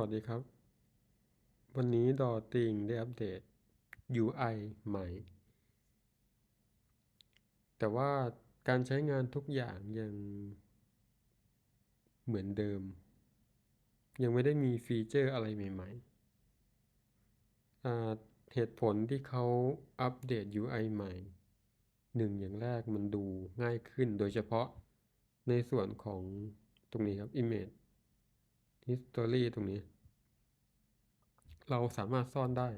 วัสดีครับ วันนี้ดอติงได้อัปเดต UI ใหม่ แต่ว่าการใช้งานทุกอย่างยังเหมือนเดิม ยังไม่ได้มีฟีเจอร์อะไรใหม่ๆเหตุผลที่เขาอัปเดต UI ใหม่หนึ่งอย่างแรกมันดูง่ายขึ้นโดยเฉพาะในส่วนของตรงนี้ครับ Image History ตรงนี้ เราสามารถซ่อนได้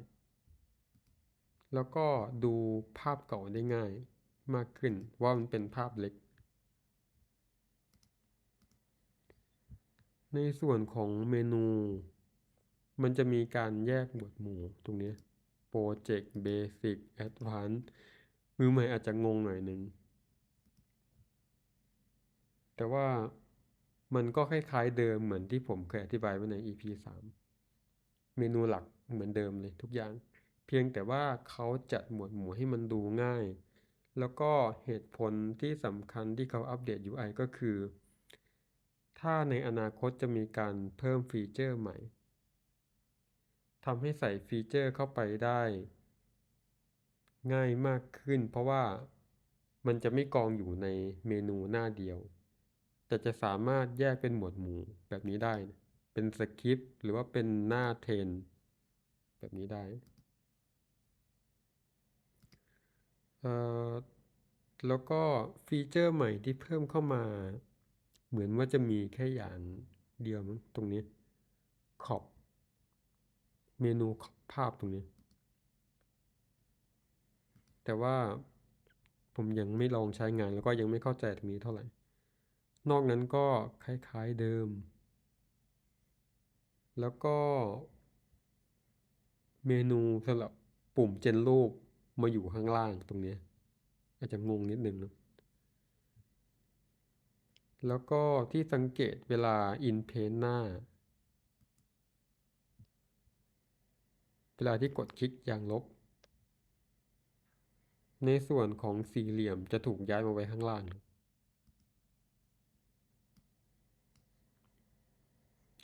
แล้วก็ดูภาพเก่าได้ง่ายมากขึ้นว่ามันเป็นภาพเล็ก ในส่วนของเมนู มันจะมีการแยกหมวดหมู่ตรงนี้ Project Basic Advanced มือใหม่อาจจะงงหน่อยหนึ่งแต่ว่า มันก็คล้ายๆเดิมเหมือนที่ผมเคยอธิบายไว้ใน EP 3 เมนูหลักเหมือนเดิมเลยทุกอย่าง เพียงแต่ว่าเขาจัดหมวดหมู่ให้มันดูง่าย แล้วก็เหตุผลที่สำคัญที่เขาอัปเดต UI ก็คือ ถ้าในอนาคตจะมีการเพิ่มฟีเจอร์ใหม่ทำให้ใส่ฟีเจอร์เข้าไปได้ ง่ายมากขึ้น เพราะว่ามันจะไม่กองอยู่ในเมนูหน้าเดียว แต่จะสามารถแยกเป็นหมวดหมู่แบบนี้ได้ เป็นสคริปต์หรือว่าเป็นหน้าเทรนแบบนี้ได้เอ่อแล้วก็ฟีเจอร์ใหม่ที่เพิ่มเข้ามา เหมือนว่าจะมีแค่อย่างเดียวมั้งตรงนี้ ขอบ เมนูขอบภาพตรงนี้ แต่ว่าผมยังไม่ลองใช้งานแล้วก็ยังไม่เข้าใจตรงนี้เท่าไหร่ นอกนั้นก็คล้ายๆเดิม แล้วก็เมนูสำหรับปุ่มเจนรูปมาอยู่ข้างล่างตรงนี้ อาจจะงงนิดนึงนะแล้วก็ที่สังเกตเวลา in paint หน้า เวลาที่กดคลิกอย่างลบ ในส่วนของสี่เหลี่ยมจะถูกย้ายมาไว้ข้างล่าง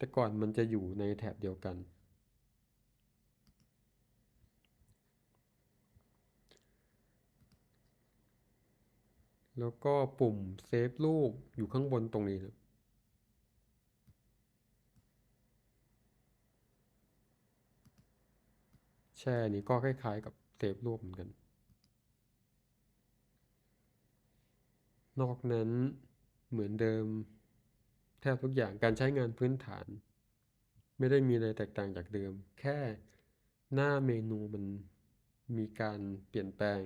แต่ก่อนมันจะอยู่ในแถบเดียวกัน แล้วก็ปุ่มเซฟรูปอยู่ข้างบนตรงนี้นะแช่นี้ก็คล้ายๆกับเซฟรูปเหมือนกัน นอกนั้นเหมือนเดิม แทบทุกอย่างการใช้งานพื้นฐาน ไม่ได้มีอะไรแตกต่างจากเดิม แค่หน้าเมนูมันมีการเปลี่ยนแปลง